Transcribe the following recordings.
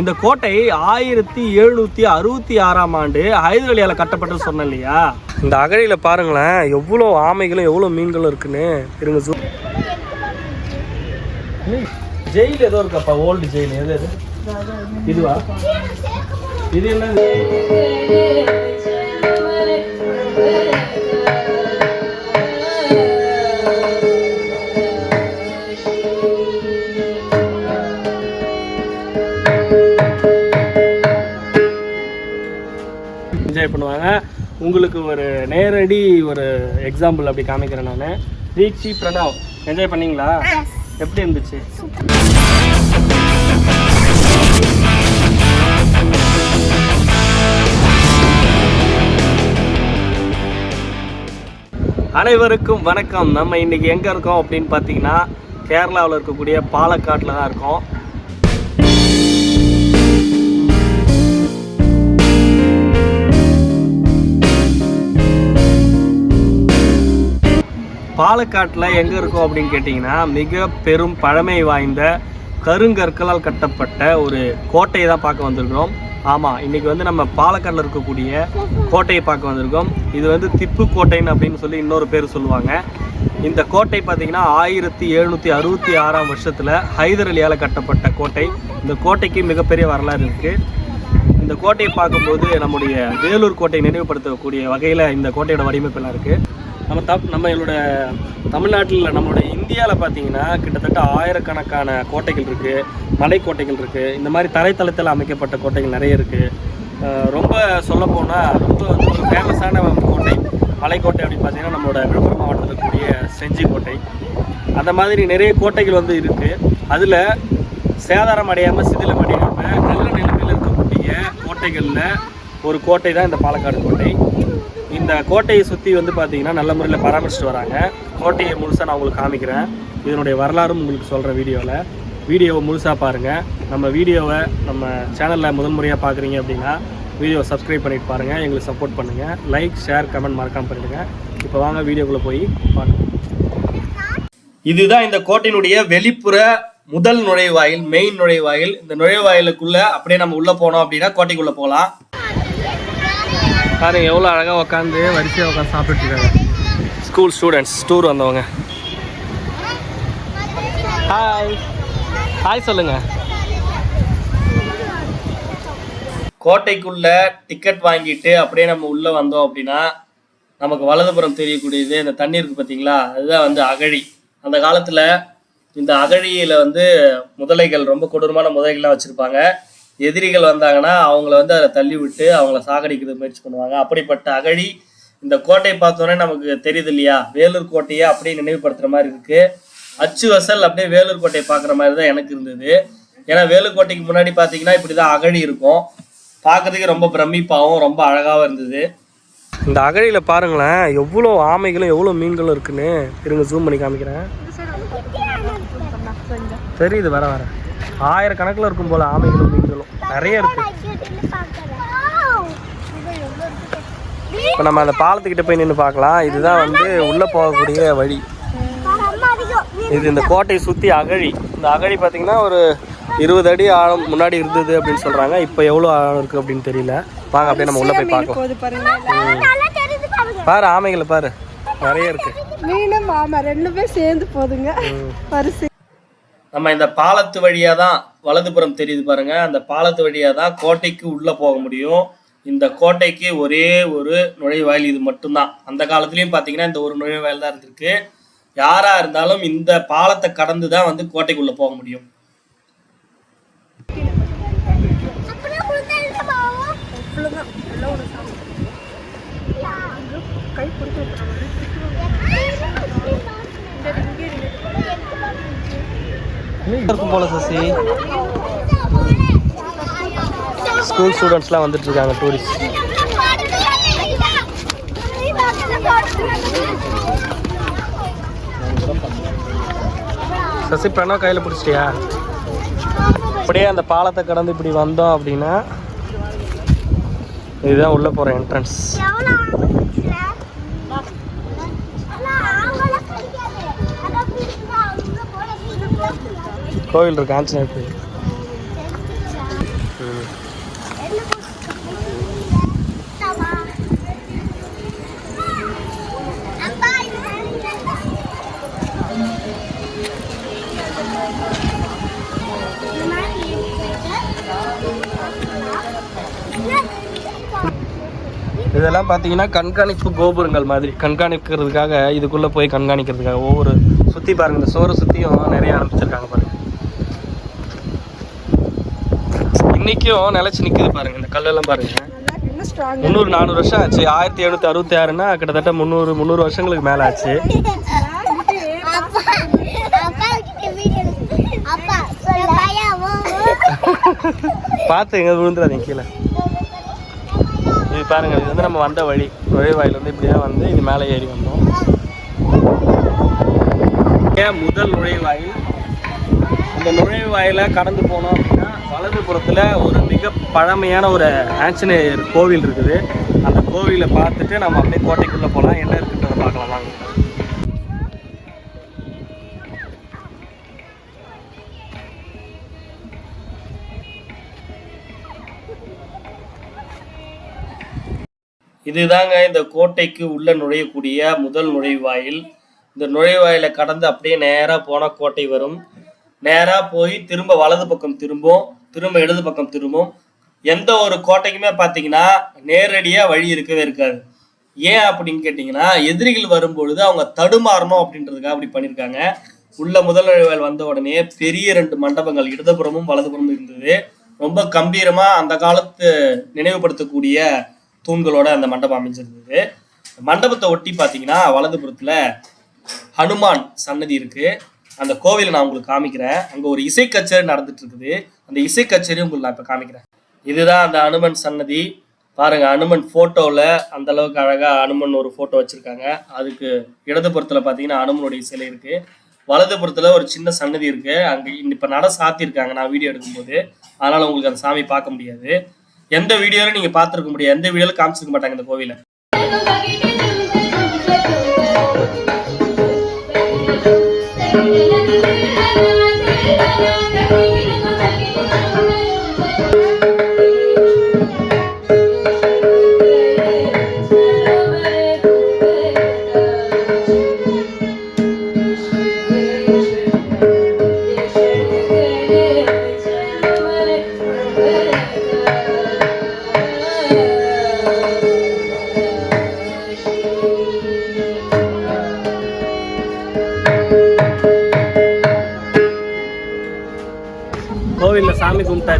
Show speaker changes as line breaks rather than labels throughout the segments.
இந்த கோட்டை ஆயிரத்தி எழுநூத்தி அறுபத்தி ஆறாம் ஆண்டு ஹைதர் அலியால கட்டப்பட்டது சொன்னேன் இல்லையா? இந்த அகழியில பாருங்களேன் எவ்வளோ ஆமைகளும் எவ்வளோ மீன்களும் இருக்குன்னு. இருங்க zoom. ஜெயில் ஏதோ இருக்கப்பா ஓல்டு ஜெயில். எது எது இதுவா? இது என்ன என்ஜாய் பண்ணுவாங்க. உங்களுக்கு ஒரு நேரடி ஒரு எக்ஸாம்பிள் அப்படி காமிக்கிறேன் நான். தீக்ஷி பிரணவ் என்ஜாய் பண்ணீங்களா? எப்படி இருந்துச்சு? அனைவருக்கும் வணக்கம். நம்ம இன்னைக்கு எங்கே இருக்கோம் அப்படின்னு பார்த்தீங்கன்னா கேரளாவில் இருக்கக்கூடிய பாலக்காட்டில் தான் இருக்கோம். பாலக்காட்டில் எங்கே இருக்கும் அப்படின்னு கேட்டிங்கன்னா மிக பெரும் பழமை வாய்ந்த கருங்கற்களால் கட்டப்பட்ட ஒரு கோட்டையை தான் பார்க்க வந்திருக்கிறோம். ஆமாம் இன்றைக்கி வந்து நம்ம பாலக்காட்டில் இருக்கக்கூடிய கோட்டையை பார்க்க வந்திருக்கோம். இது வந்து திப்பு கோட்டைன்னு அப்படின்னு சொல்லி இன்னொரு பேர் சொல்லுவாங்க. இந்த கோட்டை பார்த்திங்கன்னா ஆயிரத்தி எழுநூற்றி அறுபத்தி ஆறாம் வருஷத்தில் ஹைதர் அலியால் கட்டப்பட்ட கோட்டை. இந்த கோட்டைக்கு மிகப்பெரிய வரலாறு இருக்குது இந்த கோட்டையை பார்க்கும்போது நம்முடைய வேலூர் கோட்டை நினைவுபடுத்தக்கூடிய வகையில் இந்த கோட்டையோட வடிவமைப்பெல்லாம் இருக்குது நம்ம தப் நம்மளோட தமிழ்நாட்டில் நம்மளோட இந்தியாவில் பார்த்தீங்கன்னா கிட்டத்தட்ட ஆயிரக்கணக்கான கோட்டைகள் இருக்குது மலைக்கோட்டைகள் இருக்குது இந்த மாதிரி தரைத்தளத்தில் அமைக்கப்பட்ட கோட்டைகள் நிறைய இருக்குது ரொம்ப சொல்லப்போனால் ரொம்ப வந்து ஒரு ஃபேமஸான கோட்டை மலைக்கோட்டை அப்படின்னு பார்த்தீங்கன்னா நம்மளோட விழுப்புரம் மாவட்டத்தில் இருக்கக்கூடிய செஞ்சி கோட்டை. அந்த மாதிரி நிறைய கோட்டைகள் வந்து இருக்குது அதில் சேதாரம் அடையாமல் சிதிலம் அடையாமல் நல்ல நிலைமையில் இருக்கக்கூடிய கோட்டைகளில் ஒரு கோட்டை தான் இந்த பாலக்காடு கோட்டை. இந்த கோட்டையை சுற்றி வந்து பார்த்தீங்கன்னா நல்ல முறையில் பராமரிச்சுட்டு வராங்க. கோட்டையை முழுசாக நான் உங்களுக்கு காமிக்கிறேன். இதனுடைய வரலாறும் உங்களுக்கு சொல்கிறேன் வீடியோவில் வீடியோவை முழுசாக பாருங்கள் நம்ம வீடியோவை நம்ம சேனலில் முதல் முறையாக பார்க்குறீங்க அப்படின்னா வீடியோவை சப்ஸ்கிரைப் பண்ணிட்டு பாருங்கள் எங்களுக்கு சப்போர்ட் பண்ணுங்கள் லைக் ஷேர் கமெண்ட் மறக்காமல் பண்ணிடுங்க. இப்போ வாங்க வீடியோக்குள்ளே போய் பார்க்கலாம் இதுதான் இந்த கோட்டையினுடைய வெளிப்புற முதல் நுழைவாயில் மெயின் நுழைவாயில். இந்த நுழைவாயிலுக்குள்ளே அப்படியே நம்ம உள்ளே போனோம் அப்படின்னா கோட்டைக்குள்ளே போகலாம். பாருங்க எவ்வளோ அழகாக உட்காந்து வரிசையாக உட்காந்து சாப்பிட்டுட்டு இருக்காங்க ஸ்கூல் ஸ்டூடெண்ட்ஸ் டூர் வந்தவங்க. ஹாய் ஹாய் சொல்லுங்க. கோட்டைக்குள்ள டிக்கெட் வாங்கிட்டு அப்படியே நம்ம உள்ள வந்தோம் அப்படின்னா நமக்கு வலதுபுறம் தெரியக்கூடியது இந்த தண்ணி இருக்கு பார்த்தீங்களா அதுதான் வந்து அகழி. அந்த காலத்துல இந்த அகழியில வந்து முதலைகள் ரொம்ப கொடூரமான முதலைகள்லாம் வச்சிருப்பாங்க. எதிரிகள் வந்தாங்கன்னா அவங்கள வந்து அதை தள்ளி விட்டு அவங்கள சாகடிக்கிறது முயற்சி பண்ணுவாங்க. அப்படிப்பட்ட அகழி இந்த கோட்டை பார்த்தோன்னே நமக்கு தெரியுது இல்லையா வேலூர் கோட்டையை அப்படியே நினைவுபடுத்துற மாதிரி இருக்கு. அச்சு வசல் அப்படியே வேலூர் கோட்டையை பார்க்குற மாதிரி தான் எனக்கு இருந்தது. ஏன்னா வேலூர் கோட்டைக்கு முன்னாடி பார்த்தீங்கன்னா இப்படி தான் அகழி இருக்கும். பார்க்கறதுக்கு ரொம்ப பிரமிப்பாகவும் ரொம்ப அழகாகவும் இருந்தது. இந்த அகழியில் பாருங்களேன் எவ்வளோ ஆமைகளும் எவ்வளோ மீன்களும் இருக்குன்னு. இருங்க ஜூம் பண்ணி காமிக்கிறேன். தெரியுது வர வர. ஆயிரக்கணக்கில் இருக்கும் போல ஆமைகளும் மீன்களும் நிறைய இருக்கு. இப்போ நம்ம அந்த பாலத்துக்கிட்ட போய் நின்று பார்க்கலாம். இதுதான் வந்து உள்ளே போகக்கூடிய வழி. இது இந்த கோட்டையை சுற்றி அகழி. இந்த அகழி பார்த்தீங்கன்னா ஒரு இருபது அடி ஆழம் முன்னாடி இருந்தது அப்படின்னு சொல்கிறாங்க இப்போ எவ்வளோ ஆழம் இருக்குது அப்படின்னு தெரியல. வாங்க அப்படியே நம்ம உள்ளே போய் பார்க்கலாம். பாரு ஆமைகளை பாரு. நிறைய இருக்கு.
மீனும் ஆமா ரெண்டுமே சேர்ந்து போதுங்க. வரிசை
நம்ம இந்த பாலத்து வழியாக தான் வலதுபுறம் தெரியுது பாருங்க. அந்த பாலத்து வழியாக தான் கோட்டைக்கு உள்ளே போக முடியும். இந்த கோட்டைக்கு ஒரே ஒரு நுழைவாயில் இது மட்டும்தான். அந்த காலத்துலேயும் பார்த்தீங்கன்னா இந்த ஒரு நுழைவாயில் தான் இருந்திருக்கு. யாராக இருந்தாலும் இந்த பாலத்தை கடந்து தான் வந்து கோட்டைக்குள்ளே போக முடியும். இருக்கும் போல சசி. ஸ்கூல் ஸ்டூடெண்ட்ஸ்லாம் வந்துட்டு இருக்காங்க டூரிஸ்ட் சசி பிரணவ் கையில் பிடிச்சிட்டியா? அப்படியே அந்த பாலத்தை கடந்து இப்படி வந்தோம் அப்படின்னா இதுதான் உள்ளே போகிற என்ட்ரன்ஸ் கோவில் இருக்கு ஆஞ்சநேயர் கோயில் இதெல்லாம் பார்த்தீங்கன்னா கண்காணிப்பு கோபுரங்கள் மாதிரி. கண்காணிக்கிறதுக்காக இதுக்குள்ளே போய் கண்காணிக்கிறதுக்காக ஒவ்வொரு சுற்றி பாருங்கள் இந்த சோறு சுற்றியும் நிறைய ஆரம்பிச்சிருக்காங்க பாருங்க. இன்னைக்கும் நிலச்சி நிற்குது பாருங்க இந்த கல்லெல்லாம் பாருங்க. முந்நூறு நானூறு வருஷம் ஆச்சு. ஆயிரத்தி எழுநூத்தி அறுபத்தி ஆறுனா கிட்டத்தட்ட முந்நூறு முந்நூறு வருஷங்களுக்கு மேலே ஆச்சு. பார்த்து எங்க விழுந்துடாதீங்க கீழே. இது பாருங்க இது வந்து நம்ம வந்த வழி. நுழைவாயில் வந்து இப்படியே வந்து இது மேலே ஏறி வந்தோம். ஏன் முதல் நுழைவாயில். இந்த நுழைவாயில கடந்து போனோம். வலதுபுறத்தில் ஒரு மிக பழமையான ஒரு ஆஞ்சநேயர் கோவில் இருக்குது. அந்த கோவிலை பார்த்துட்டு நம்ம அப்படியே கோட்டைக்குள்ளே போகலாம் என்ன இருக்குன்றதை பார்க்கலாம். வாங்க. இதுதாங்க இந்த கோட்டைக்கு உள்ள நுழையக்கூடிய முதல் நுழைவாயில். இந்த நுழைவாயிலை கடந்து அப்படியே நேராக போனால் கோட்டை வரும். நேராக போய் திரும்ப வலது பக்கம் திரும்பும் திரும்ப இடது பக்கம் திரும்பும். எந்த ஒரு கோட்டைக்குமே பார்த்தீங்கன்னா நேரடியாக வழி இருக்கவே இருக்காது. ஏன் அப்படின்னு கேட்டிங்கன்னா எதிரிகள் வரும்பொழுது அவங்க தடுமாறணும் அப்படின்றதுக்காக அப்படி பண்ணியிருக்காங்க உள்ள முதல் வந்த உடனே பெரிய ரெண்டு மண்டபங்கள் இடதுபுறமும் வலதுபுறமும் இருந்தது. ரொம்ப கம்பீரமாக அந்த காலத்து நினைவுபடுத்தக்கூடிய தூண்களோட அந்த மண்டபம் அமைஞ்சிருந்தது. மண்டபத்தை ஒட்டி பார்த்தீங்கன்னா வலதுபுறத்தில் ஹனுமான் சன்னதி இருக்குது அந்த கோவிலை நான் உங்களுக்கு காமிக்கிறேன். அங்கே ஒரு இசை கச்சேரி நடந்துட்டு இருக்குது. அந்த இசை கச்சேரி உங்களுக்கு நான் இப்போ காமிக்கிறேன். இதுதான் அந்த அனுமன் சன்னதி. பாருங்க அனுமன் ஃபோட்டோவில் அந்த அளவுக்கு அழகாக அனுமன் ஒரு போட்டோ வச்சிருக்காங்க. அதுக்கு இடதுபுறத்துல பார்த்தீங்கன்னா அனுமனுடைய சிலை இருக்கு. வலதுபுறத்துல ஒரு சின்ன சன்னதி இருக்கு. அங்கே இப்போ நட சாத்தியிருக்காங்க நான் வீடியோ எடுக்கும்போது. அதனால உங்களுக்கு அந்த சாமி பார்க்க முடியாது. எந்த வீடியோவிலும் நீங்கள் பார்த்துருக்க முடியாது. எந்த வீடியோவிலும் காமிச்சிருக்க மாட்டாங்க இந்த கோவிலை.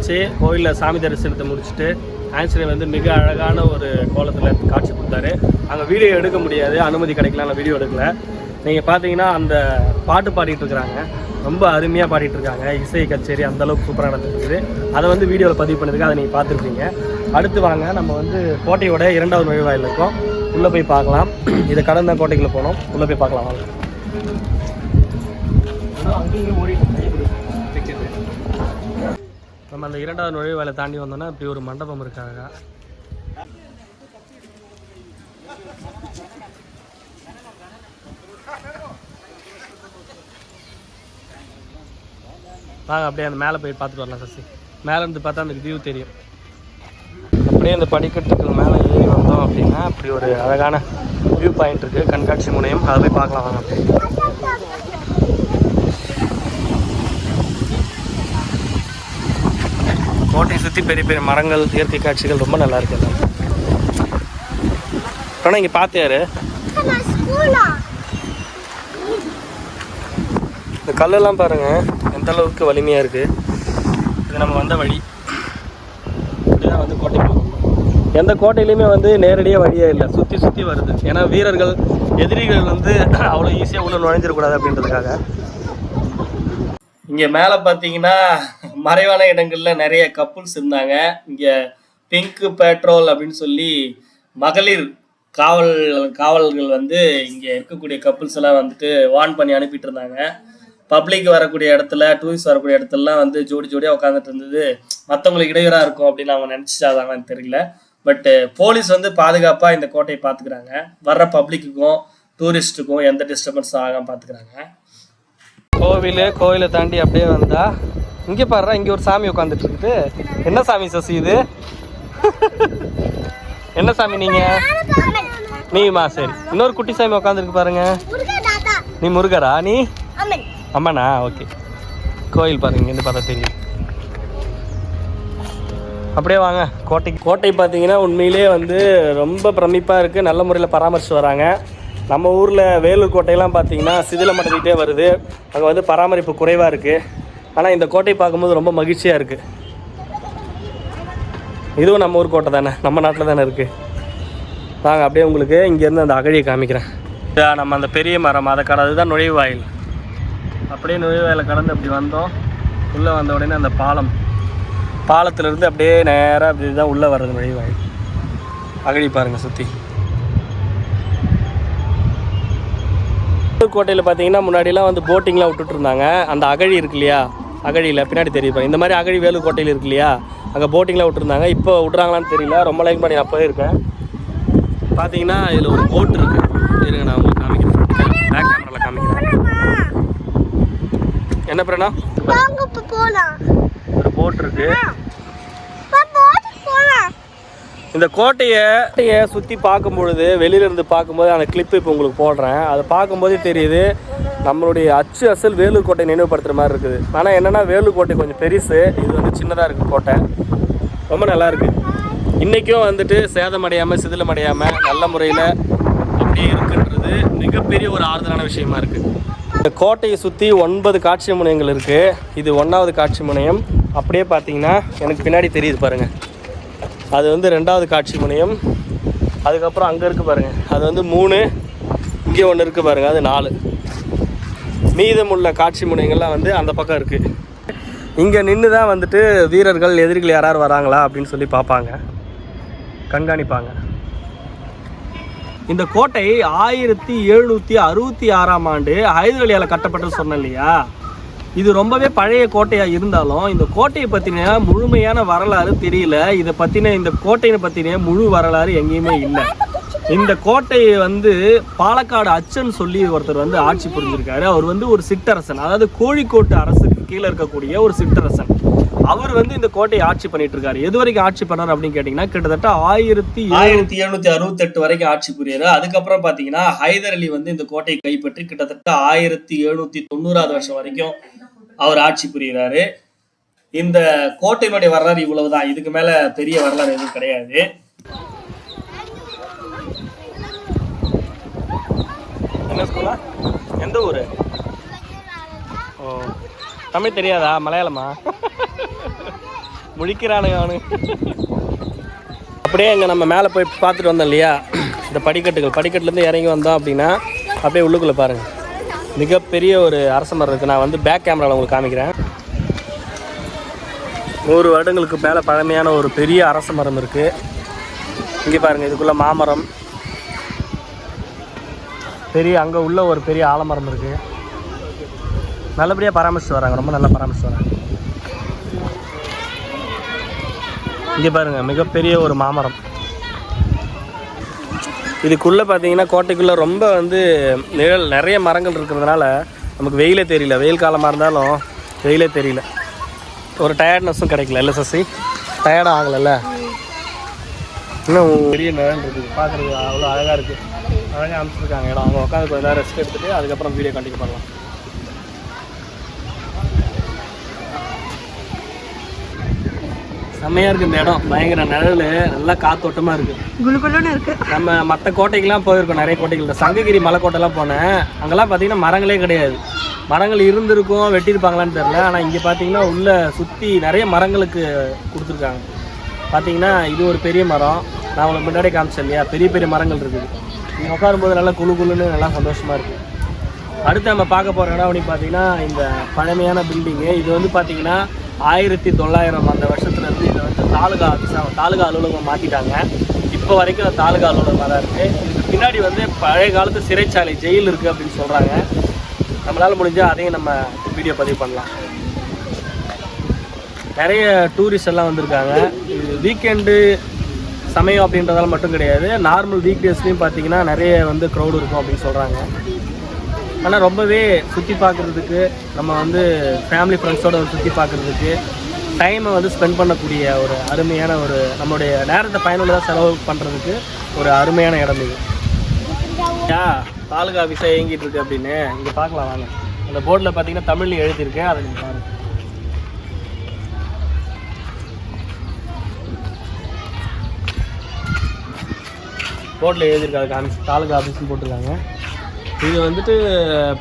சாமி கோயிலில் சாமி தரிசனத்தை முடிச்சுட்டு ஆன்சனி வந்து மிக அழகான ஒரு கோலத்தில் காட்சி கொடுத்தாரு. அங்கே வீடியோ எடுக்க முடியாது. அனுமதி கிடைக்கல. நான் வீடியோ எடுக்கல. நீங்கள் பார்த்தீங்கன்னா அந்த பாட்டு பாடிட்டு இருக்கிறாங்க. ரொம்ப அருமையாக பாடிட்டு இருக்காங்க. இசை கச்சேரி அந்த அளவுக்கு சூப்பராக நடந்துருக்குது. அதை வந்து வீடியோவில் பதிவு பண்ணிருக்கு அதை நீங்கள் பார்த்துருப்பீங்க. அடுத்து வாங்க. நம்ம வந்து கோட்டையோட இரண்டாவது நுழைவாயில் இருக்கோம். உள்ளே போய் பார்க்கலாம். இதை கடந்த கோட்டைக்குள்ளே போனோம். உள்ளே போய் பார்க்கலாம் வாங்க. அங்கேயும் ஓடிட்டு நம்ம அந்த இரண்டாவது நுழைவாயிலை தாண்டி வந்தோம்னா இப்படி ஒரு மண்டபம் இருக்காங்க. வாங்க அப்படியே அந்த மேலே போய் பார்த்துட்டு வரலாம் சசி. மேலே இருந்து பார்த்தா அந்த வியூ தெரியும். அப்படியே அந்த படிக்கட்டுக்கு மேலே ஏறி வந்தோம் அப்படின்னா அப்படி ஒரு அழகான வியூ பாயிண்ட் இருக்குது கண்காட்சி முனையம். அதை போய் பார்க்கலாம் வாங்க. அப்படியே கோட்டையை சுற்றி பெரிய பெரிய மரங்கள் இயற்கை காட்சிகள் ரொம்ப நல்லா இருக்கு. ஆனால் இங்கே பார்த்தியாரு இந்த கல்லெல்லாம் பாருங்க எந்த அளவுக்கு வலிமையாக இருக்கு. இது நம்ம வந்த வழி. இப்படிதான் வந்து கோட்டைக்கு போகணும். எந்த கோட்டையிலையுமே வந்து நேரடியாக வழியே இல்லை. சுற்றி சுற்றி வருது. ஏன்னா வீரர்கள் எதிரிகள் வந்து அவ்வளோ ஈஸியாக உள்ள நுழைஞ்சிடக்கூடாது அப்படின்றதுக்காக. இங்கே மேலே பார்த்தீங்கன்னா மறைவான இடங்கள்ல நிறைய கப்புள்ஸ் இருந்தாங்க. இங்கே பிங்க் பெட்ரோல் அப்படின்னு சொல்லி மகளிர் காவல் காவல்கள் வந்து இங்கே இருக்கக்கூடிய கப்புள்ஸ் எல்லாம் வந்துட்டு வார்ன் பண்ணி அனுப்பிட்டு இருந்தாங்க. பப்ளிக் வரக்கூடிய இடத்துல டூரிஸ்ட் வரக்கூடிய இடத்துலலாம் வந்து ஜோடி ஜோடியாக உட்காந்துட்டு இருந்தது. மற்றவங்களுக்கு இடையூறாக இருக்கும் அப்படின்னு அவங்க நினச்சிச்சாதாங்கன்னு தெரியல. பட்டு போலீஸ் வந்து பாதுகாப்பாக இந்த கோட்டையை பார்த்துக்கிறாங்க வர்ற பப்ளிக்குக்கும் டூரிஸ்ட்டுக்கும் எந்த டிஸ்டர்பன்ஸும் ஆகாமல் பார்த்துக்கிறாங்க கோவில் கோவிலை தாண்டி அப்படியே வந்தால் இங்கே பாருடா இங்கே ஒரு சாமி உட்காந்துட்டு இருக்குது என்ன சாமி சசி இது? என்ன சாமி நீங்க? நீமா சரி. இன்னொரு குட்டி சாமி உட்காந்துருக்கு பாருங்க. நீ முருகரா? நீ? அம்மனா? ஓகே. கோயில் பாருங்க இங்கேருந்து பார்த்தா தெரியும். அப்படியே வாங்க கோட்டை. கோட்டை பார்த்தீங்கன்னா உண்மையிலேயே வந்து ரொம்ப பிரமிப்பாக இருக்குது நல்ல முறையில் பராமரித்து வராங்க. நம்ம ஊரில் வேலூர் கோட்டையெல்லாம் பார்த்தீங்கன்னா சிதிலமடைஞ்சிட்டே வருது. அங்கே வந்து பராமரிப்பு குறைவாக இருக்குது ஆனால் இந்த கோட்டை பார்க்கும்போது ரொம்ப மகிழ்ச்சியாக இருக்குது இதுவும் நம்ம ஊர் கோட்டை தானே? நம்ம நாட்டில் தானே இருக்குது வாங்க அப்படியே உங்களுக்கு இங்கேருந்து அந்த அகழியை காமிக்கிறேன். இதா நம்ம அந்த பெரிய மரம் அதை கடை அதுதான் நுழைவாயில். அப்படியே நுழைவாயில கடந்து அப்படி வந்தோம். உள்ளே வந்த உடனே அந்த பாலம். பாலத்திலேருந்து அப்படியே நேராக அப்படி தான் உள்ளே வர்றது நுழைவாயில். அகழி பாருங்கள் சுற்றி கோட்டையில் பார்த்தீங்கன்னா முன்னாடிலாம் வந்து போட்டிங்லாம் விட்டுட்டு இருந்தாங்க. அந்த அகழி இருக்கு இல்லையா? அகழியில் பின்னாடி பாருங்க. இந்த மாதிரி அகழி வேலூர் கோட்டையில் இருக்கு இல்லையா? அங்கே போட்டிங்லாம் விட்டுருந்தாங்க. இப்போ விட்றாங்களான்னு தெரியல. ரொம்ப லைக் பண்ணி நான் போயிருக்கேன். பார்த்தீங்கன்னா இதில் ஒரு போட் இருக்கு. இருங்க நான் உங்களுக்கு காமிக்கிறேன். பேக் கேமராவில் காமிக்கிறேன். என்ன பிரணா ஒரு போட் இருக்கு. இந்த கோட்டையை கோட்டையை சுற்றி பார்க்கும் பொழுது வெளியில இருந்து பார்க்கும்போது அந்த கிளிப்பு இப்போ உங்களுக்கு போடுறேன். அதை பார்க்கும்போதே தெரியுது. நம்மளுடைய அச்சு அசல் வேலூர் கோட்டை நினைவுபடுத்துகிற மாதிரி இருக்குது. ஆனால் என்னென்னா வேலூர் கோட்டை கொஞ்சம் பெருசு. இது வந்து சின்னதாக இருக்குது கோட்டை. ரொம்ப நல்லாயிருக்கு இன்றைக்கும் வந்துட்டு சேதமடையாமல் சிதிலமடையாமல் நல்ல முறையில் அப்படியே இருக்குன்றது மிகப்பெரிய ஒரு ஆறுதலான விஷயமா இருக்குது இந்த கோட்டையை சுற்றி ஒன்பது காட்சி முனையங்கள் இருக்குது இது ஒன்றாவது காட்சி முனையம். அப்படியே பார்த்தீங்கன்னா எனக்கு பின்னாடி தெரியுது பாருங்கள் அது வந்து ரெண்டாவது காட்சி முனையம். அதுக்கப்புறம் அங்கே இருக்குது பாருங்கள் அது வந்து மூணு. இங்கே ஒன்று இருக்குது பாருங்கள் அது நாலு. மீதமுள்ள காட்சி முனைகள்லாம் வந்து அந்த பக்கம் இருக்குது இங்கே நின்று தான் வந்துட்டு வீரர்கள் எதிரிகள் யாராவது வராங்களா அப்படின்னு சொல்லி பார்ப்பாங்க. கண்காணிப்பாங்க. இந்த கோட்டை ஆயிரத்தி எழுநூற்றி அறுபத்தி ஆறாம் ஆண்டு ஹைதராலியால் கட்டப்பட்டது சொன்னேன் இல்லையா? இது ரொம்பவே பழைய கோட்டையாக இருந்தாலும் இந்த கோட்டையை பற்றின முழுமையான வரலாறு தெரியல. இதை பற்றின இந்த கோட்டையை பற்றின முழு வரலாறு எங்கேயுமே இல்லை. இந்த கோட்டையை வந்து பாலக்காடு அச்சன் சொல்லி ஒருத்தர் வந்து ஆட்சி புரிஞ்சிருக்காரு. அவர் வந்து ஒரு சிற்றரசன் அதாவது கோழிக்கோட்டு அரசுக்கு கீழே இருக்கக்கூடிய ஒரு சிற்றரசன் அவர் வந்து இந்த கோட்டையை ஆட்சி பண்ணிட்டு இருக்காரு எது வரைக்கும் ஆட்சி பண்ணார் அப்படின்னு கேட்டிங்கன்னா கிட்டத்தட்ட ஆயிரத்தி ஆயிரத்தி எழுநூத்தி அறுபத்தெட்டு வரைக்கும் ஆட்சி புரியாரு அதுக்கப்புறம் பார்த்தீங்கன்னா ஹைதர் அலி வந்து இந்த கோட்டையை கைப்பற்றி கிட்டத்தட்ட ஆயிரத்தி எழுநூத்தி தொண்ணூறாவது வருஷம் வரைக்கும் அவர் ஆட்சி புரிகிறாரு இந்த கோட்டையினுடைய வரலாறு இவ்வளவுதான். இதுக்கு மேல பெரிய வரலாறு எதுவும் கிடையாது. என்ன ஸ்கூலா? எந்த ஊர்? ஓ தமிழ் தெரியாதா? மலையாளமா? முழிக்கிறானுங்க அவனு. அப்படியே இங்கே நம்ம மேலே போய் பார்த்துட்டு வந்தோம் இல்லையா? இந்த படிக்கட்டுகள். படிக்கட்டுலேருந்து இறங்கி வந்தோம் அப்படின்னா அப்படியே உள்ளுக்குள்ளே பாருங்கள் மிகப்பெரிய ஒரு அரச மரம் இருக்குது நான் வந்து பேக் கேமராவில் உங்களுக்கு காமிக்கிறேன். நூறு வருடங்களுக்கு மேலே பழமையான ஒரு பெரிய அரச மரம் இருக்குது இங்கே பாருங்கள் இதுக்குள்ளே மாமரம். பெரிய அங்கே உள்ள ஒரு பெரிய ஆலமரம் இருக்குது நல்லபடியாக பராமரிச்சு வராங்க ரொம்ப நல்லா பராமரிச்சு வராங்க. இங்கே பாருங்கள் மிகப்பெரிய ஒரு மாமரம். இதுக்குள்ளே பார்த்தீங்கன்னா கோட்டைக்குள்ளே ரொம்ப வந்து நிழல் நிறைய மரங்கள் இருக்கிறதுனால நமக்கு வெயிலே தெரியல. வெயில் காலமாக இருந்தாலும் வெயிலே தெரியல. ஒரு டயர்ட்னஸும் கிடைக்கல இல்லை சசி? டயர்டும் ஆகலைல்ல? இன்னும் பெரிய நிழல் இருக்குது பார்க்குறது அவ்வளோ அழகாக இருக்குது அழகாக அமைச்சிருக்காங்க இடம். அவங்க உட்காந்து கொஞ்ச நேரம் ரெஸ்ட் எடுத்துகிட்டு அதுக்கப்புறம் வீடியோ கண்டினியூ பண்ணலாம். செம்மையாக இருக்குது இந்த இடம். பயங்கர நிழல். நல்லா காத்தோட்டமாக இருக்குது
இருக்கு.
நம்ம மற்ற கோட்டைக்கெல்லாம் போயிருக்கோம். நிறைய கோட்டைகள். சங்ககிரி மலைக்கோட்டைலாம் போனேன். அங்கெல்லாம் பார்த்தீங்கன்னா மரங்களே கிடையாது. மரங்கள் இருந்திருக்கும் வெட்டியிருப்பாங்களான்னு தெரில ஆனால் இங்கே பார்த்தீங்கன்னா உள்ள சுற்றி நிறைய மரங்களுக்கு கொடுத்துருக்காங்க. பார்த்தீங்கன்னா இது ஒரு பெரிய மரம். நான் உங்களுக்கு முன்னாடி காமிச்சேன் இல்லையா? பெரிய பெரிய மரங்கள் இருக்குது. இங்கே உட்காரும்போது நல்லா குளு குளுன்னு நல்லா சந்தோஷமாக இருக்குது அடுத்து நம்ம பார்க்க போகிற இடம் அப்படின்னு பார்த்தீங்கன்னா இந்த பழமையான பில்டிங்கு இது வந்து பார்த்தீங்கன்னா ஆயிரத்தி தொள்ளாயிரம் அந்த வருஷத்துலேருந்து இதை வந்து தாலுகா ஆஃபீஸாக தாலுகா அலுவலகம் மாற்றிட்டாங்க இப்போ வரைக்கும் அந்த தாலுகா அலுவலகமாக தான் இருக்குது இதுக்கு பின்னாடி வந்து பழைய காலத்து சிறைச்சாலை ஜெயில் இருக்குது அப்படின்னு சொல்கிறாங்க நம்மளால் முடிஞ்சால் அதையும் நம்ம வீடியோ பதிவு பண்ணலாம். நிறைய டூரிஸ்ட் எல்லாம் வந்திருக்காங்க. இது வீக்கெண்டு சமயம் அப்படின்றதால மட்டும் கிடையாது. நார்மல் வீக் டேஸ்லேயும் பார்த்தீங்கன்னா நிறைய வந்து க்ரௌடு இருக்கும் அப்படின்னு சொல்கிறாங்க ஆனால் ரொம்பவே சுற்றி பார்க்குறதுக்கு நம்ம வந்து ஃபேமிலி ஃப்ரெண்ட்ஸோடு சுற்றி பார்க்குறதுக்கு டைமை வந்து ஸ்பெண்ட் பண்ணக்கூடிய ஒரு அருமையான ஒரு நம்மளுடைய நேரத்தை பயனுள்ளதாக செலவு பண்ணுறதுக்கு ஒரு அருமையான இடம் இது. யா தாலுகா ஆஃபீஸாக இயங்கிட்டு இருக்கு அப்படின்னு. இங்கே பார்க்கலாம் வாங்க. அந்த போர்டில் பார்த்தீங்கன்னா தமிழ்லையும் எழுதியிருக்கேன். அதை நீங்கள் பாருங்கள் போர்டில் எழுதியிருக்காரு காமிச்சு தாலுகா ஆஃபீஸ்னு போட்டிருக்காங்க. இது வந்துட்டு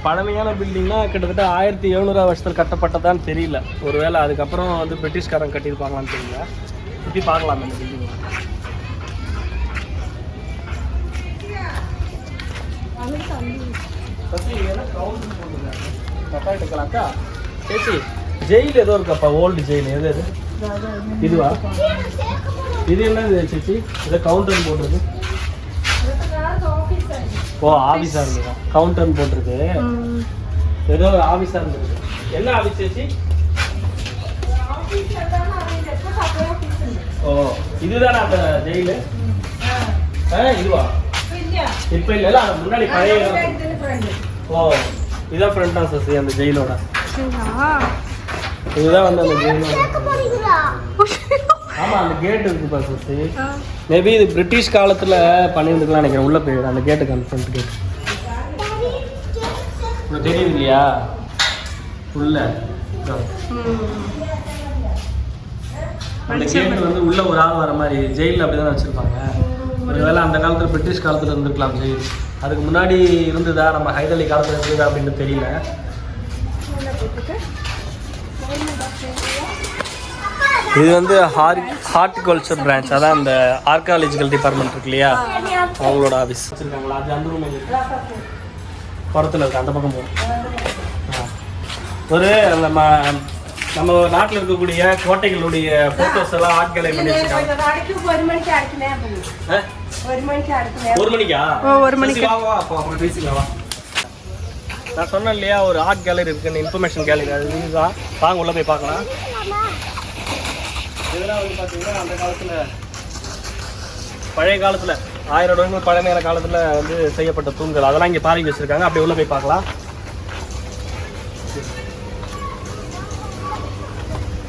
பழமையான பில்டிங்னா கிட்டத்தட்ட ஆயிரத்தி எழுநூறாவது வருஷத்தில் கட்டப்பட்டதான்னு தெரியல. ஒருவேளை அதுக்கப்புறம் வந்து பிரிட்டிஷ்காரங்க கட்டியிருப்பாங்களான்னு தெரியல. சுற்றி பார்க்கலாம் இந்த பில்டிங் அக்கா ஜெயில் ஏதோ இருக்கப்பா ஓல்டு ஜெயில். எது எது இதுவா? இது என்னது சேச்சி? இதை கவுண்டர் போடுறது ஓ ஆஃபீஸாக இருந்ததா? கவுண்டர்னு போட்டிருக்கு. ஏதோ ஒரு ஆஃபீஸாக இருந்தது. என்ன ஆஃபீஸ் சேச்சி? ஓ இதுதானே அந்த ஜெயிலு ஆ இதுவா? இப்போ இல்லை முன்னாடி பழைய ஓ இதான் ஃப்ரண்ட் சசி அந்த ஜெயிலோட இதுதான் வந்து அந்த ஜெயிலோட ஆமா அந்த கேட் இருக்கு பா சசி மேபி இது பிரிட்டிஷ் காலத்துல பண்ணியிருந்துக்கலாம் நினைக்கிறேன். உள்ள போயிடும் அந்த கேட்டுக்கு அந்த ஃப்ரண்ட் கேட் உனக்கு தெரியுது இல்லையா உள்ள. அந்த கேட் வந்து உள்ள ஒரு ஆள் வர மாதிரி ஜெயிலில் அப்படிதான் வச்சிருப்பாங்க. ஒருவேளை அந்த காலத்துல பிரிட்டிஷ் காலத்துல இருந்திருக்கலாம் ஜெயில் அதுக்கு முன்னாடி இருந்ததா? நம்ம ஹைதலி காலத்துல இருந்ததா அப்படின்னு தெரியல. இது வந்து ஹார் ஹார்டிகல்ச்சர் பிரான்ச் அதான் அந்த ஆர்காலஜிக்கல் டிபார்ட்மெண்ட் இருக்கு இல்லையா? அவங்களோட ஆஃபீஸ் வச்சுருக்காங்களா? அது அந்த ரூம் புறத்தில் இருக்கு. அந்த பக்கம் போகும். ஒரு நம்ம நம்ம நாட்டில் இருக்கக்கூடிய கோட்டைகளுடைய ஃபோட்டோஸ் எல்லாம் ஆர்ட் கேலரி பண்ணி வச்சிருக்காங்க? ஒரு மணிக்கா
ஒரு மணிக்கு.
சரி, வா, வா, அப்போ அப்புறம் பேசிக்கலாம் வா. நான் சொன்னேன் இல்லையா ஒரு ஆர்ட் கேலரி இருக்குன்னு இன்ஃபர்மேஷன் கேலரி அது இதுதான். வாங்க உள்ள போய் பார்க்கலாம். இதெல்லாம் வந்து பார்த்தீங்கன்னா அந்த காலத்தில் பழைய காலத்தில் ஆயிரம் வருடங்கள் பழமையான காலத்தில் வந்து செய்யப்பட்ட தூண்கள். அதெல்லாம் இங்கே பாதி வச்சுருக்காங்க. அப்படியே உள்ள போய் பார்க்கலாம்.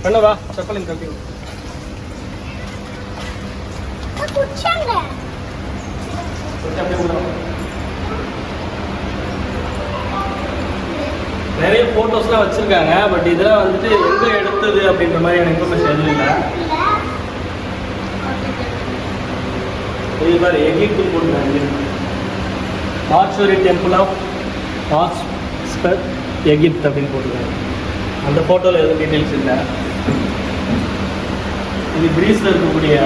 பண்ணவா செப்பலின் கட்டி அப்படியே உள்ள வா. நிறைய ஃபோட்டோஸ்லாம் வச்சுருக்காங்க பட் இதெல்லாம் வந்துட்டு எங்கே எடுத்தது அப்படின்ற மாதிரியான இன்ஃபர்மேஷன் எதுவும் இல்லை. இது மாதிரி எகிப்து போட்டுருக்காங்க மார்ச்சுவரி டெம்பிள் ஆஃப் மாஸ்பர் எகிப்த் அப்படின்னு போட்டிருக்காங்க. அந்த ஃபோட்டோவில் எதுவும் டீட்டெயில்ஸ் இல்லை. இது கிரீஸில் இருக்கக்கூடிய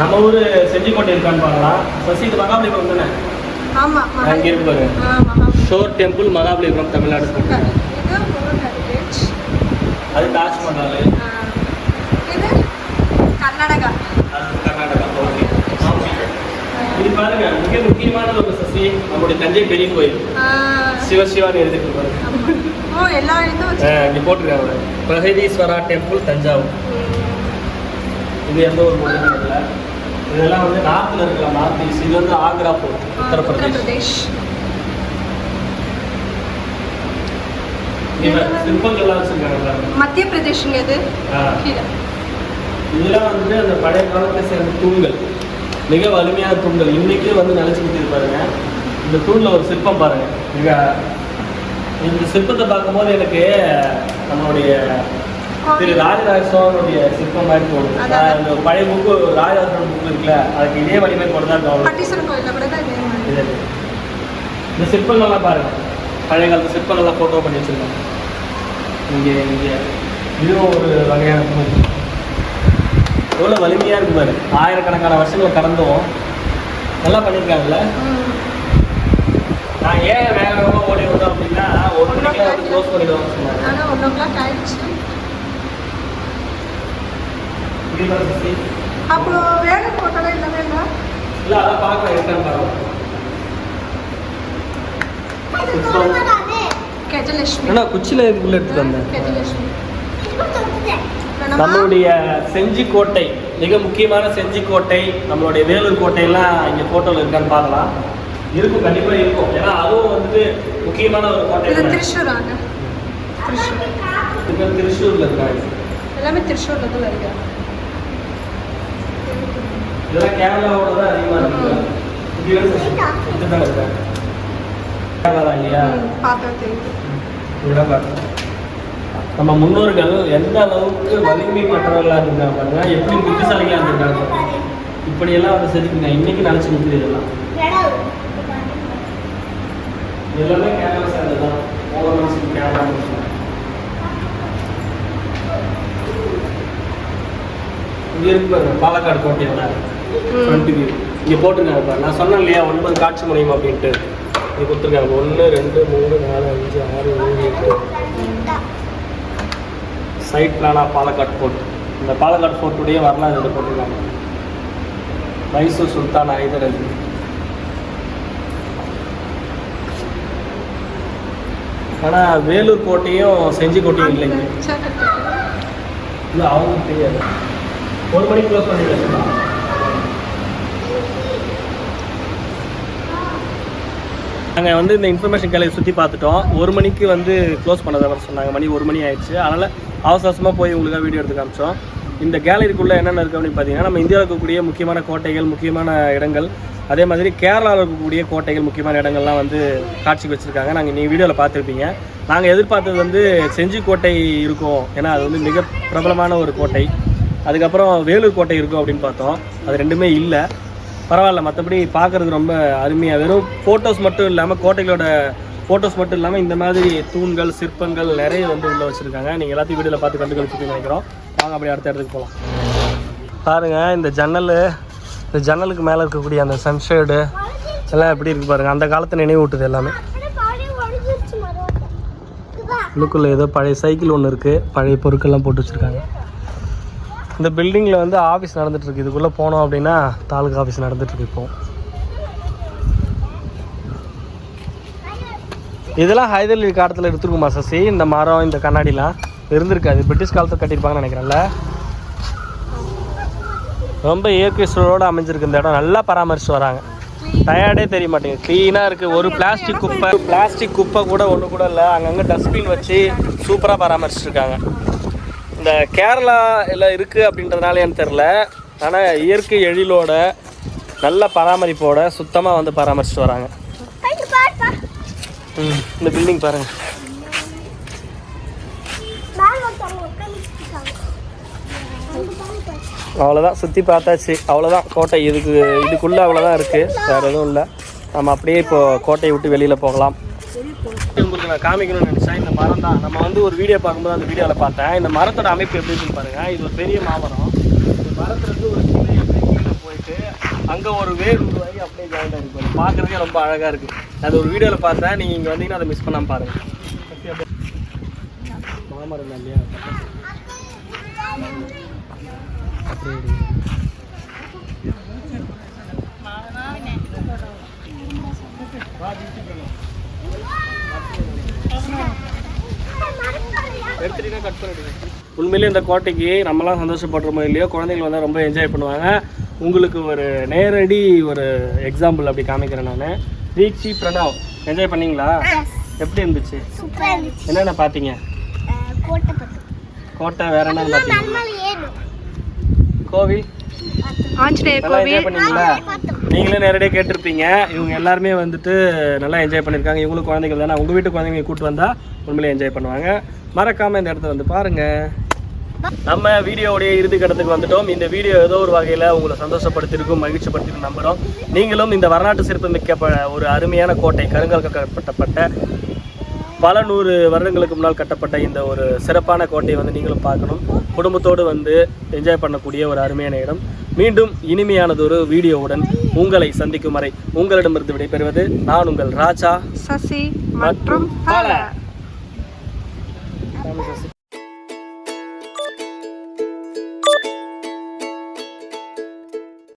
நம்ம ஊர் செஞ்சிக்கோட்டை இருக்கான்னு பார்க்கலாம். சசி இது மகாபலிபுரம் தானே
ஆமா
அங்கே
ஆமா
ஷோர் டெம்பிள் மகாபலிபுரம் தமிழ்நாடு அது தாஜ்மஹால்
கர்நாடகா.
கர்நாடகா ஓகே. இது பாருங்க மிக முக்கியமானது ஒரு சசி நம்மளுடைய தஞ்சை பெரிய கோயில். சிவசிவான்னு எழுதிட்டு பாருங்க. இங்க போட்டிருக்காங்க பிரகதீஸ்வரா டெம்பிள் தஞ்சாவூர். இது எந்த ஒரு மொழியும் இல்லை இதெல்லாம் வந்து நார்த்தில் இருக்கலாம் நார்த் ஈஸ்ட். இது வந்து ஆக்ரா போர்ட் உத்தரப்பிரதேஷ்
உத்தரப்பிரதேஷ்
இங்க சிற்பங்கள்லாம் வச்சிருக்காங்க பாருங்க.
மத்திய பிரதேஷ்ங்க இது.
இதெல்லாம் வந்து அந்த பழைய காலத்தை சேர்ந்த தூண்கள் மிக வலிமையான தூண்கள் இன்னைக்கு வந்து நிலச்சி பாருங்க. இந்த தூண்ல ஒரு சிற்பம் பாருங்க. மிக இந்த சிற்பத்தை பார்க்கும்போது எனக்கு நம்மளுடைய திரு ராஜராஜ சோழனுடைய சிற்பம் மாதிரி. நான் இந்த பழைய புக்கு ராஜராஜ சோழன் புக்கு இருக்குல்ல அதுக்கு இதே வலிமை கொண்டு தான் தோணும். இந்த சிற்பங்கள்லாம் பாருங்க. பழைய காலத்து சிற்பங்கள்லாம் ஃபோட்டோ பண்ணி வச்சிருக்காங்க. இங்கே இங்கே. இதுவும் ஒரு வகையான எவ்வளோ வலிமையாக இருக்கு பாரு. ஆயிரக்கணக்கான வருஷங்களை கடந்தும். நல்லா பண்ணியிருக்காங்கல்ல. நான் ஏன் வேக வேகமாக ஓடி வந்தோம் அப்படின்னா ஒரு மணிக்கெல்லாம் வந்து க்ளோஸ் பண்ணிடுவாங்க சொன்னாங்க.
ஆனா ஒன் ஓ கிளாக் ஆயிடுச்சு.
இது பாரு சித்தி.
அப்போ வேக போட்டோலாம் இல்லவே இல்லை?
இல்லை அதான் பார்க்கலாம் இருக்கான்னு பாருங்க.
கஜலட்சுமி.
ஏன்னா குச்சியில் இதுக்குள்ளே வந்தேன்?
கஜலட்சுமி.
நம்மளுடைய செஞ்சி கோட்டை மிக முக்கியமான செஞ்சி கோட்டை நம்மளுடைய வேலூர் கோட்டையெல்லாம் இங்கே ஃபோட்டோவில் இருக்கான்னு பார்க்கலாம். இருக்கும் கண்டிப்பா இருக்கும். ஏன்னா அதுவும் வந்துட்டு முக்கியமான ஒரு கோட்டை
இது திருஷூர்
இங்க திருச்சூர்ல இருக்காங்க
எல்லாமே திருஷூர்ல தான் இருக்கு.
இதெல்லாம் கேரளாவோட தான் அதிகமா இருக்கு. இல்லையா. நம்ம முன்னோர்கள் எந்த அளவுக்கு வலிமை பெற்றவர்களாக இருந்தாங்க பாருங்க எப்படி புத்திசாலிகளாக இருந்திருக்காங்க பாருங்க. இப்படியெல்லாம் வந்து செதுக்குங்க இன்னைக்கு நினச்சி நிற்குது இதெல்லாம் எல்லாமே கேரளா சேர்ந்து தான். ஓவர்மன்ஸ் கேரளா இங்கே இருக்கு பாருங்க பாலக்காடு கோட்டையோட ஃப்ரண்ட் வியூ இங்கே போட்டிருக்காங்க பாருங்க. நான் சொன்னேன் இல்லையா ஒன்பது காட்சி முனையம் அப்படின்ட்டு. இது கொடுத்துருக்காங்க. ஒன்று ரெண்டு மூணு நாலு அஞ்சு ஆறு ஏழு எட்டு. சைட் பிளானா பாலக்காடு ஃபோர்ட் இந்த பாலக்காடு ஃபோர்ட்டுடைய வரலாறு இதில் போட்டிருக்காங்க. மைசூர் சுல்தான் ஹைதர் அலி ஆனால் வேலூர் கோட்டையும் செஞ்சி கோட்டையும் இல்லைங்க. இல்லை அவங்க தெரியாது. ஒரு மணிக்கு க்ளோஸ் பண்ணிடுங்க நாங்கள் வந்து இந்த இன்ஃபர்மேஷன் கேலையை சுற்றி பார்த்துட்டோம். ஒரு மணிக்கு வந்து க்ளோஸ் பண்ணதை சொன்னாங்க. மணி ஒரு மணி ஆயிடுச்சு. அதனால் அவசரமாக போய் உங்களுக்காக வீடியோ எடுத்து காமிச்சோம். இந்த கேலரிக்குள்ளே என்னென்ன இருக்குது அப்படின்னு பார்த்தீங்கன்னா நம்ம இந்தியாவில் இருக்கக்கூடிய முக்கியமான கோட்டைகள் முக்கியமான இடங்கள் அதே மாதிரி கேரளாவில் இருக்கக்கூடிய கோட்டைகள் முக்கியமான இடங்கள்லாம் வந்து காட்சிக்கு வச்சுருக்காங்க. நாங்கள் நீங்கள் வீடியோவில் பார்த்துருப்பீங்க. நாங்கள் எதிர்பார்த்தது வந்து செஞ்சி கோட்டை இருக்கும். ஏன்னா அது வந்து மிக பிரபலமான ஒரு கோட்டை. அதுக்கப்புறம் வேலூர் கோட்டை இருக்கும் அப்படின்னு பார்த்தோம். அது ரெண்டுமே இல்லை. பரவாயில்ல மற்றபடி பார்க்குறது ரொம்ப அருமையாக வெறும் ஃபோட்டோஸ் மட்டும் இல்லாமல் கோட்டைகளோட ஃபோட்டோஸ் மட்டும் இல்லாமல் இந்த மாதிரி தூண்கள் சிற்பங்கள் நிறைய வந்து உள்ளே வச்சுருக்காங்க. நீங்கள் எல்லாத்தையும் வீடியோவில் பார்த்து கண்டு கழிச்சுட்டு நினைக்கிறோம். வாங்க அப்படியே அடுத்த இடத்துக்கு போகலாம் பாருங்கள் இந்த ஜன்னல் இந்த ஜன்னலுக்கு மேலே இருக்கக்கூடிய அந்த சன்ஷேடு எல்லாம் எப்படி இருக்கு பாருங்கள் அந்த காலத்தை நினைவூட்டுது எல்லாமே. உள்ளுக்குள்ளே ஏதோ பழைய சைக்கிள் ஒன்று இருக்குது பழைய பொருட்கள்லாம் போட்டு வச்சுருக்காங்க. இந்த பில்டிங்கில் வந்து ஆஃபீஸ் நடந்துட்டுருக்கு. இதுக்குள்ளே போனோம் அப்படின்னா தாலுகா ஆஃபீஸ் நடந்துட்டு இப்போ. இதெல்லாம் ஹைதர்லி காலத்தில் எடுத்துருக்குமா சசி? இந்த மரம் இந்த கண்ணாடிலாம் இருந்திருக்காது. பிரிட்டிஷ் காலத்தில் கட்டியிருப்பாங்கன்னு நினைக்கிறேன்ல. ரொம்ப இயற்கை சூழலோடு அமைஞ்சிருக்கு இந்த இடம். நல்லா பராமரித்து வராங்க. டயர்டே தெரிய மாட்டேங்குது. க்ளீனாக இருக்குது ஒரு பிளாஸ்டிக் குப்பை பிளாஸ்டிக் குப்பை கூட ஒன்று கூட இல்லை. அங்கங்கே டஸ்ட்பின் வச்சு சூப்பராக பராமரிச்சிருக்காங்க இந்த கேரளாவில் இருக்குது அப்படின்றதுனால எனக்கு தெரில ஆனால் இயற்கை எழிலோட நல்ல பராமரிப்போட சுத்தமாக வந்து பராமரிச்சுட்டு வராங்க. ம், இந்த பில்டிங் பாருங்கள் அவ்வளோதான் சுற்றி பார்த்தாச்சு. அவ்வளோதான் கோட்டை இதுக்கு இதுக்குள்ளே அவ்வளோதான் இருக்குது வேறு எதுவும் இல்லை. நம்ம அப்படியே இப்போது கோட்டையை விட்டு வெளியில் போகலாம். உங்களுக்கு நான் காமிக்கணும்னு நினச்சேன் இந்த மரம் தான். நம்ம வந்து ஒரு வீடியோ பார்க்கும்போது அந்த வீடியோவில் பார்த்தேன். இந்த மரத்தோட அமைப்பு எப்படி இருக்குன்னு பாருங்கள் இது ஒரு பெரிய மாமரம். இந்த மரத்துலேருந்து ஒரு கிளை எப்படி கீழே போயிட்டு அங்கே ஒரு வேர் உருவாகி அப்படியே ஜாயின் ஆகிருக்கு பார்க்குறதே ரொம்ப அழகாக இருக்குது அது ஒரு வீடியோவில் பார்த்தேன் நீங்கள் இங்கே வந்தீங்கன்னா அதை மிஸ் பண்ணாமல் பாருங்கள் மாமரம் தான் இல்லையா? அப்படியே உண்மையிலேயே இந்த கோட்டைக்கு நம்மலாம் சந்தோஷப்படுறோமோ இல்லையோ குழந்தைகள் வந்து ரொம்ப என்ஜாய் பண்ணுவாங்க. உங்களுக்கு ஒரு நேரடி ஒரு எக்ஸாம்பிள் அப்படி காமிக்கிறேன் நான். தீக்ஷி பிரணவ் என்ஜாய் பண்ணீங்களா? எப்படி இருந்துச்சு? என்னென்ன பார்த்தீங்க?
கோட்டை
வேற என்ன பார்த்தீங்க? கோவில்?
ஆஞ்சநேயர் கோவில்.
நீங்களே நேரடியாக கேட்டிருப்பீங்க. இவங்க எல்லாருமே வந்துட்டு நல்லா என்ஜாய் பண்ணியிருக்காங்க இவங்களும் குழந்தைகள் தானே? உங்கள் வீட்டு குழந்தைங்க கூட்டு வந்தால் உண்மையிலே என்ஜாய் பண்ணுவாங்க. மறக்காமல் இந்த இடத்த வந்து பாருங்கள் நம்ம வீடியோவுடைய இறுதி கட்டத்துக்கு வந்துட்டோம். இந்த வீடியோ ஏதோ ஒரு வகையில் உங்களை சந்தோஷப்படுத்திருக்கும் மகிழ்ச்சிப்படுத்திருக்கும் நம்புகிறோம் நீங்களும் இந்த வரலாற்று சிறப்பு மிக்க ப- ஒரு அருமையான கோட்டை கருங்கல் கட்டப்பட்ட பல நூறு வருடங்களுக்கு முன்னால் கட்டப்பட்ட இந்த ஒரு சிறப்பான கோட்டையை வந்து நீங்களும் பார்க்கணும். குடும்பத்தோடு வந்து என்ஜாய் பண்ணக்கூடிய ஒரு அருமையான இடம். மீண்டும் இனிமையானதொரு வீடியோவுடன் உங்களை சந்திக்கும் வரை உங்களிடமிருந்து விடைபெறுவது நான் உங்கள் ராஜா
சசி
மற்றும் பல.